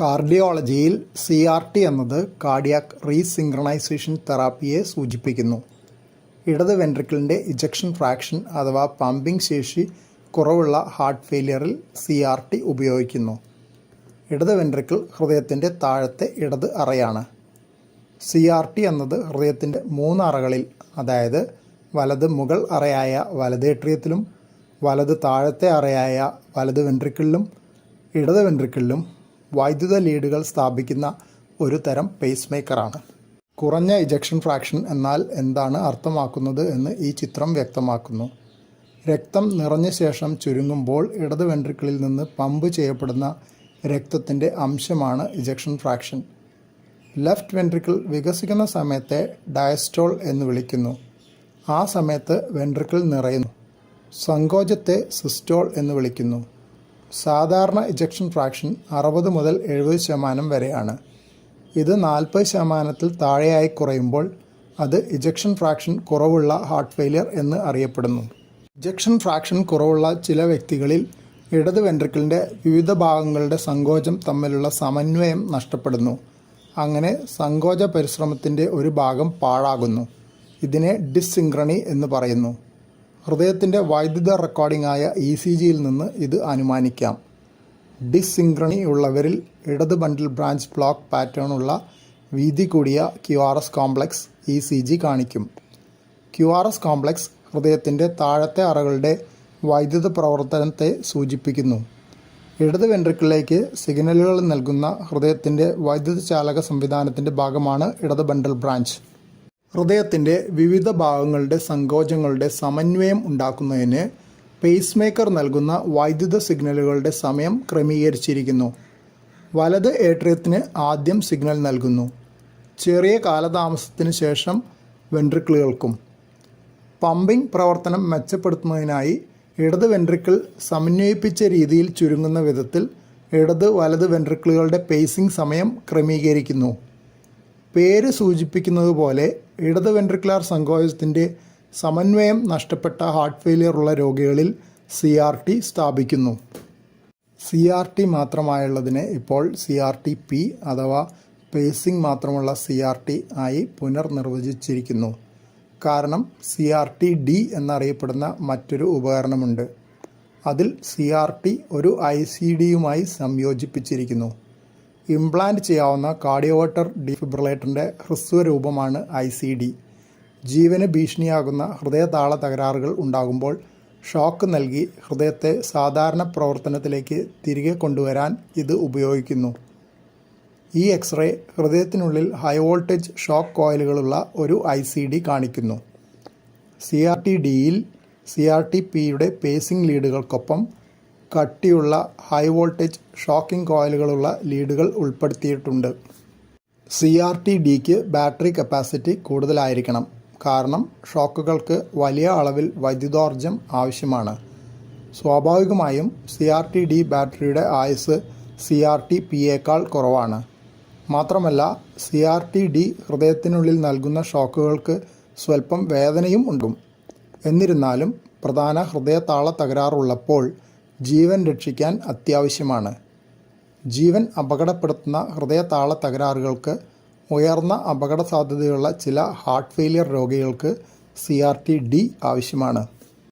കാർഡിയോളജിയിൽ C R T എന്നത് cardiac റീസിങ്ക്രണൈസേഷൻ തെറാപ്പിയെ സൂചിപ്പിക്കുന്നു. ഇടത് വെൻട്രിക്കിളിന്റെ ഇജക്ഷൻ ഫ്രാക്ഷൻ അഥവാ പമ്പിംഗ് ശേഷി കുറവുള്ള ഹാർട്ട് ഫെയിലിയറിൽ സി ആർ ടി ഉപയോഗിക്കുന്നു. ഇടത് വെൻട്രിക്കിൾ ഹൃദയത്തിന്റെ താഴത്തെ ഇടത് അറയാണ്. സി ആർ ടി എന്നത് ഹൃദയത്തിന്റെ മൂന്ന് അറകളിൽ അതായത് വലത് മുകൾ അറയായ വലത് ഏട്രിയത്തിലും വലത് താഴത്തെ അറയായ വലത് വെൻട്രിക്കിളിലും ഇടത് വെൻട്രിക്കിളിലും വൈദ്യുത ലീഡുകൾ സ്ഥാപിക്കുന്ന ഒരു തരം പേസ് മേക്കറാണ് കുറഞ്ഞ ഇജക്ഷൻ ഫ്രാക്ഷൻ എന്നാൽ എന്താണ് അർത്ഥമാക്കുന്നത് എന്ന് ഈ ചിത്രം വ്യക്തമാക്കുന്നു. രക്തം നിറഞ്ഞ ശേഷം ചുരുങ്ങുമ്പോൾ ഇടത് വെൻട്രിക്കിളിൽ നിന്ന് പമ്പ് ചെയ്യപ്പെടുന്ന രക്തത്തിന്റെ അംശമാണ് ഇജക്ഷൻ ഫ്രാക്ഷൻ ലെഫ്റ്റ് വെൻട്രിക്കിൾ വികസിക്കുന്ന സമയത്തെ ഡയസ്റ്റോൾ എന്ന് വിളിക്കുന്നു. ആ സമയത്ത് വെൻട്രിക്കിൾ നിറയുന്നു. സങ്കോചത്തെ സിസ്റ്റോൾ എന്ന് വിളിക്കുന്നു. സാധാരണ ഇജക്ഷൻ ഫ്രാക്ഷൻ അറുപത് മുതൽ എഴുപത് ശതമാനം വരെയാണ്. ഇത് നാൽപ്പത് ശതമാനത്തിൽ താഴെയായി കുറയുമ്പോൾ അത് ഇജക്ഷൻ ഫ്രാക്ഷൻ കുറവുള്ള ഹാർട്ട് ഫെയിലിയർ എന്ന് അറിയപ്പെടുന്നു. ഇജക്ഷൻ ഫ്രാക്ഷൻ കുറവുള്ള ചില വ്യക്തികളിൽ ഇടത് വെൻട്രിക്കിളിന്റെ വിവിധ ഭാഗങ്ങളുടെ സങ്കോചം തമ്മിലുള്ള സമന്വയം നഷ്ടപ്പെടുന്നു. അങ്ങനെ സങ്കോച പരിശ്രമത്തിന്റെ ഒരു ഭാഗം പാഴാകുന്നു. ഇതിനെ ഡിസ്സിങ്ക്രണി എന്ന് പറയുന്നു. ഹൃദയത്തിന്റെ വൈദ്യുത റെക്കോർഡിംഗ് ആയ ഇ സി ജിയിൽ നിന്ന് ഇത് അനുമാനിക്കാം. ഡിസിങ്ക്രണി ഉള്ളവരിൽ ഇടത് ബണ്ടിൽ ബ്രാഞ്ച് ബ്ലോക്ക് പാറ്റേൺ ഉള്ള വീതി കൂടിയ Q R S complex E C G കാണിക്കും. ക്യു ആർ എസ് കോംപ്ലക്സ് ഹൃദയത്തിന്റെ താഴത്തെ അറകളുടെ വൈദ്യുത പ്രവർത്തനത്തെ സൂചിപ്പിക്കുന്നു. ഇടത് വെൻട്രിക്കിളിലേക്ക് സിഗ്നലുകൾ നൽകുന്ന ഹൃദയത്തിന്റെ വൈദ്യുത ചാലക സംവിധാനത്തിന്റെ ഭാഗമാണ് ഇടത് ബണ്ടൽ ബ്രാഞ്ച് ഹൃദയത്തിന്റെ വിവിധ ഭാഗങ്ങളുടെ സങ്കോചങ്ങളുടെ സമന്വയം ഉണ്ടാക്കുന്നതിന് പേസ് മേക്കർ നൽകുന്ന വൈദ്യുത സിഗ്നലുകളുടെ സമയം ക്രമീകരിച്ചിരിക്കുന്നു. വലത് ഏട്രിയത്തിന് ആദ്യം സിഗ്നൽ നൽകുന്നു. ചെറിയ കാലതാമസത്തിന് ശേഷം വെൻട്രിക്കിളുകൾക്കും പമ്പിംഗ് പ്രവർത്തനം മെച്ചപ്പെടുത്തുന്നതിനായി ഇടത് വെൻട്രിക്കിൾ സമന്വയിപ്പിച്ച രീതിയിൽ ചുരുങ്ങുന്ന വിധത്തിൽ ഇടത് വലത് വെൻട്രിക്കിളുകളുടെ പേസിംഗ് സമയം ക്രമീകരിക്കുന്നു. പേര് സൂചിപ്പിക്കുന്നത് പോലെ ഇടത് വെൻട്രിക്കുലാർ സങ്കോചത്തിന്റെ സമന്വയം നഷ്ടപ്പെട്ട ഹാർട്ട് ഫെയിലിയർ ഉള്ള രോഗികളിൽ സി ആർ ടി സ്ഥാപിക്കുന്നു. സി ആർ ടി മാത്രമായുള്ളതിനെ ഇപ്പോൾ സി ആർ ടി പി അഥവാ പേസിംഗ് മാത്രമുള്ള സി ആർ ടി ആയി പുനർനിർവചിച്ചിരിക്കുന്നു. കാരണം സി ആർ ടി ഡി എന്നറിയപ്പെടുന്ന മറ്റൊരു ഉപകരണമുണ്ട്. അതിൽ സി ആർ ടി ഒരു ഐ സി ഡിയുമായി സംയോജിപ്പിച്ചിരിക്കുന്നു. ഇംപ്ലാന്റ് ചെയ്യാവുന്ന കാർഡിയോവട്ടർ ഡിഫിബ്രിലേറ്ററിന്റെ ഹ്രസ്വ രൂപമാണ് ഐ സി ഡി. ജീവന് ഭീഷണിയാകുന്ന ഹൃദയതാള തകരാറുകൾ ഉണ്ടാകുമ്പോൾ ഷോക്ക് നൽകി ഹൃദയത്തെ സാധാരണ പ്രവർത്തനത്തിലേക്ക് തിരികെ കൊണ്ടുവരാൻ ഇത് ഉപയോഗിക്കുന്നു. ഈ എക്സ്റേ ഹൃദയത്തിനുള്ളിൽ ഹൈ വോൾട്ടേജ് ഷോക്ക് കോയിലുകളുള്ള ഒരു ഐ സി ഡി കാണിക്കുന്നു. സി ആർ ടി ഡിയിൽ സി ആർ ടി പിയുടെ പേസിംഗ് ലീഡുകൾക്കൊപ്പം കട്ടിയുള്ള ഹൈ വോൾട്ടേജ് ഷോക്കിംഗ് കോയിലുകളുള്ള ലീഡുകൾ ഉൾപ്പെടുത്തിയിട്ടുണ്ട്. സി ആർ ടി ഡിക്ക് ബാറ്ററി കപ്പാസിറ്റി കൂടുതലായിരിക്കണം. കാരണം ഷോക്കുകൾക്ക് വലിയ അളവിൽ വൈദ്യുതോർജം ആവശ്യമാണ്. സ്വാഭാവികമായും സി ആർ ടി ഡി ബാറ്ററിയുടെ ആയുസ് സി ആർ ടി പിയേക്കാൾ കുറവാണ്. മാത്രമല്ല സി ആർ ടി ഡി ഹൃദയത്തിനുള്ളിൽ നൽകുന്ന ഷോക്കുകൾക്ക് സ്വല്പം വേദനയും ഉണ്ടാകും. എന്നിരുന്നാലും പ്രധാന ഹൃദയതാള തകരാറുള്ളപ്പോൾ ജീവൻ രക്ഷിക്കാൻ അത്യാവശ്യമാണ്. ജീവൻ അപകടപ്പെടുത്തുന്ന ഹൃദയതാള തകരാറുകൾക്ക് ഉയർന്ന അപകട സാധ്യതയുള്ള ചില ഹാർട്ട് ഫെയിലിയർ രോഗികൾക്ക് സി ആർ ടി ഡി ആവശ്യമാണ്.